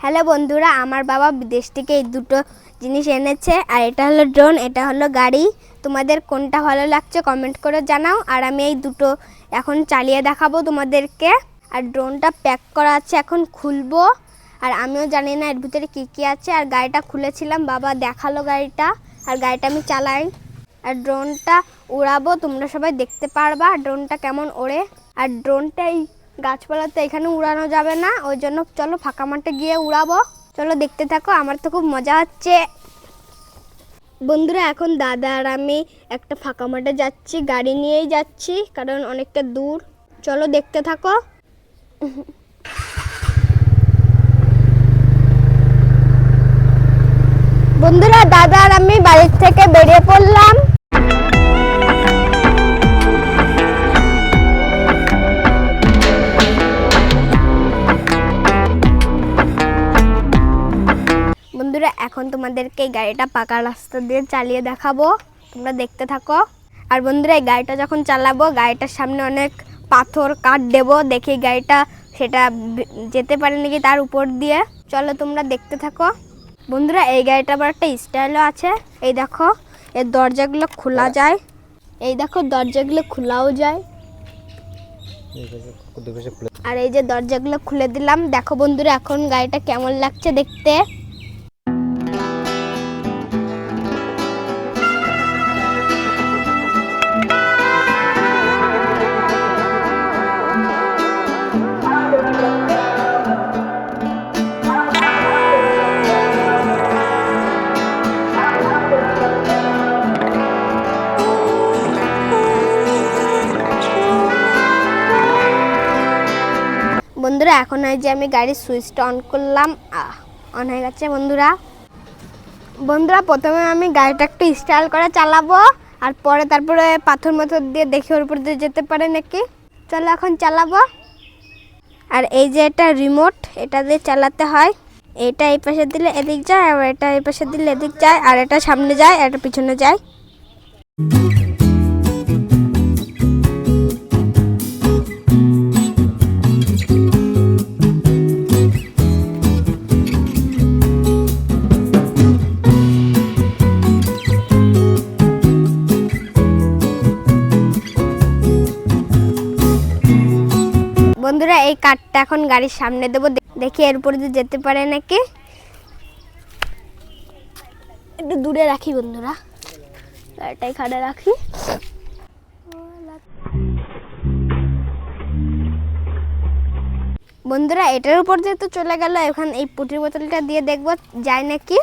Hello বন্ধুরা, আমার বাবা বিদেশ থেকে এই দুটো জিনিস এনেছে, আর এটা হলো ড্রোন এটা হলো গাড়ি। তোমাদের কোনটা ভালো লাগছে কমেন্ট করে জানাও, আর আমি এই দুটো এখন চালিয়ে দেখাবো তোমাদেরকে। আর ড্রোনটা প্যাক করা আছে এখন খুলবো, আর আমিও জানি না এর ভিতরে কী কী আছে। আর গাড়িটা খুলেছিলাম, বাবা দেখাল গাড়িটা, আর গাড়িটা আমি চালাই। আর ড্রোনটা উড়াবো, তোমরা সবাই দেখতে পারবা ড্রোনটা কেমন ওড়ে। আর ড্রোনটা এই গাছপালাতে এখানে উড়ানো যাবে না, ওই জন্য চলো ফাঁকা মাঠে গিয়ে উড়াবো। চলো দেখতে থাকো, আমার তো খুব মজা হচ্ছে। বন্ধুরা, এখন দাদা আর আমি একটা ফাঁকা মাঠে যাচ্ছি, গাড়ি নিয়েই যাচ্ছি, কারণ অনেকটা দূর। চলো দেখতে থাকো। বন্ধুরা, দাদা আর আমি বাড়ির থেকে বেরিয়ে পড়লাম। বন্ধুরা এখন তোমাদেরকে এই গাড়িটা পাকা রাস্তা দিয়ে চালিয়ে দেখাবো। তোমরা দেখতে থাকো। আর বন্ধুরা এই গাড়িটা যখন চালাবো গাড়িটার সামনে অনেক পাথর কাঠ দেবো। দেখি গাড়িটা সেটা যেতে পারে নাকি তার উপর দিয়ে। চলো তোমরা দেখতে থাকো। বন্ধুরা এই গাড়িটা আবার একটা স্টাইলও আছে। এই দেখো এর দরজাগুলো খোলা যায়। এই দেখো দরজাগুলো খোলাও যায়। আর এই যে দরজাগুলো খুলে দিলাম। দেখো বন্ধুরা এখন গাড়িটা কেমন লাগছে দেখতে। বন্ধুরা, এখন এই যে আমি গাড়ির সুইচটা অন করলাম। অন হয়ে গেছে বন্ধুরা। বন্ধুরা, প্রথমে আমি গাড়িটা একটু স্টাইল করে চালাবো, আর পরে তারপরে পাথর মাথর দিয়ে দেখি ওর উপর দিয়ে যেতে পারে নাকি। চলো এখন চালাবো। আর এই যে এটা রিমোট এটা দিয়ে চালাতে হয়। এটা এই পাশে দিলে এদিক যায় আর এটা এই পাশে দিলে এদিক যায়, আর এটা সামনে যায়, আর এটা পিছনে যায়। বন্ধুরা, এই কাঠটা এখন গাড়ির সামনে দেবো। দেখি এর উপরে দিয়ে যেতে পারে নাকি। একটু দূরে রাখি বন্ধুরা। গাড়িটা এখানে রাখি। বন্ধুরা, এটার উপর দিয়ে তো চলে গেল। এখন এই পুটির বোতলটা দিয়ে দেখব, যায় নাকি।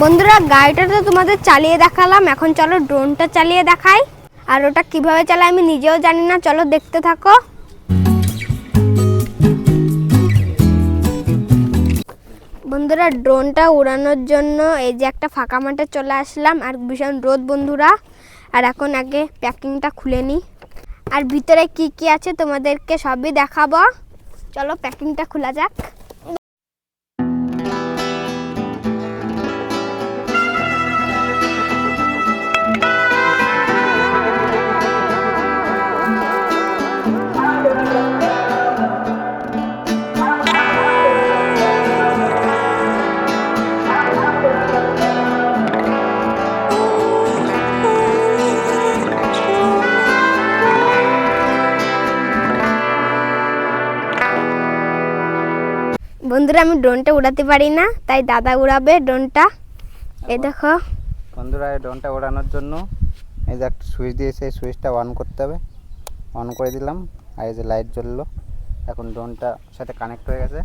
বন্ধুরা, গাড়িটা তো তোমাদের চালিয়ে দেখালাম। এখন চলো ড্রোনটা চালিয়ে দেখাই। আর ওটা কীভাবে চালায় আমি নিজেও জানি না। চলো দেখতে থাকো। বন্ধুরা, ড্রোনটা উড়ানোর জন্য এই যে একটা ফাঁকা মাঠে চলে আসলাম। আর ভীষণ রোদ বন্ধুরা। আর এখন আগে প্যাকিংটা খুলে নিই। আর ভিতরে কি কি আছে তোমাদেরকে সবই দেখাবো। চলো প্যাকিংটা খোলা যাক। বন্ধুরা আমি ড্রোনটা উড়াতে পারি না তাই দাদা উড়াবে ড্রোনটা এই দেখো। বন্ধুরা এই ড্রোনটা ওড়ানোর জন্য এই যে একটা সুইচ দিয়েছে এই সুইচটা অন করতে হবে। অন করে দিলাম আর এই যে লাইট জ্বললো। এখন ড্রোনটা সাথে কানেক্ট হয়ে গেছে।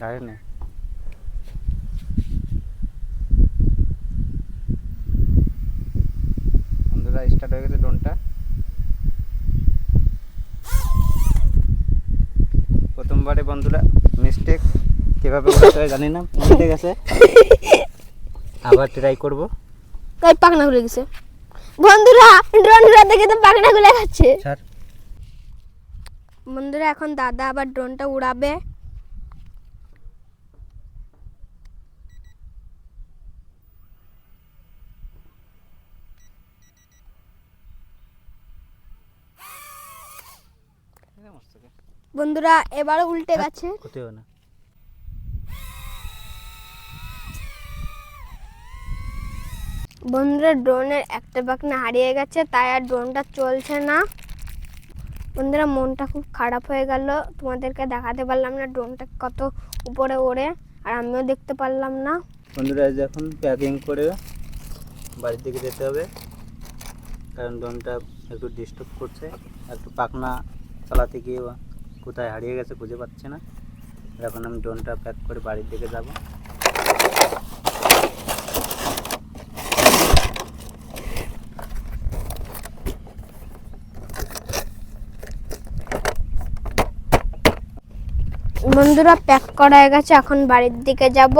গাড়ি নেই বন্ধুরা স্টার্ট হয়ে গেছে ড্রোনটা প্রথমবারে বন্ধুরা মিস্টেক কীভাবে করতে হয় জানি না মিস্টেক আছে আবার ট্রাই করব। তাই পাখনা খুলে গেছে। বন্ধুরা ড্রোন দেখে তো পাখনা খুলে যাচ্ছে। স্যার। বন্ধুরা এখন দাদা আবার ড্রোনটা উড়াবে। বন্ধুরা এবারও উল্টে গেছে। ক্ষতি না। বন্ধুরা ড্রোনের একটা পাখনা হারিয়ে গেছে তাই আর ড্রোনটা চলছে না। বন্ধুরা মনটা খুব খারাপ হয়ে গেল। তোমাদেরকে দেখাতে পারলাম না ড্রোনটা কত উপরে ওড়ে আর আমিও দেখতে পারলাম না। বন্ধুরা এই যে এখন প্যাকিং করে বাড়ির দিকে যেতে হবে। কারণ ড্রোনটা একটু ডিস্টার্ব করছে একটু পাখনা চালাতে গিয়ে কোথায় হারিয়ে গেছে খুঁজে পাচ্ছে না। এখন আমি ড্রোনটা প্যাক করে বাড়ির দিকে যাব। বন্ধুরা প্যাক করা হয়ে গেছে, এখন বাড়ির দিকে যাব।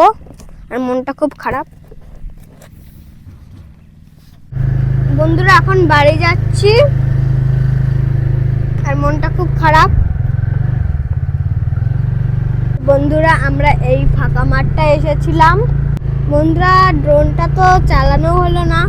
আর মনটা খুব খারাপ। বন্ধুরা, এখন বাড়ি যাচ্ছি। মনটা খুব খারাপ। বন্ধুরা, আমরা এই ফাঁকা মাঠটা এসেছিলাম। বন্ধুরা ড্রোনটা তো চালানো হলো না।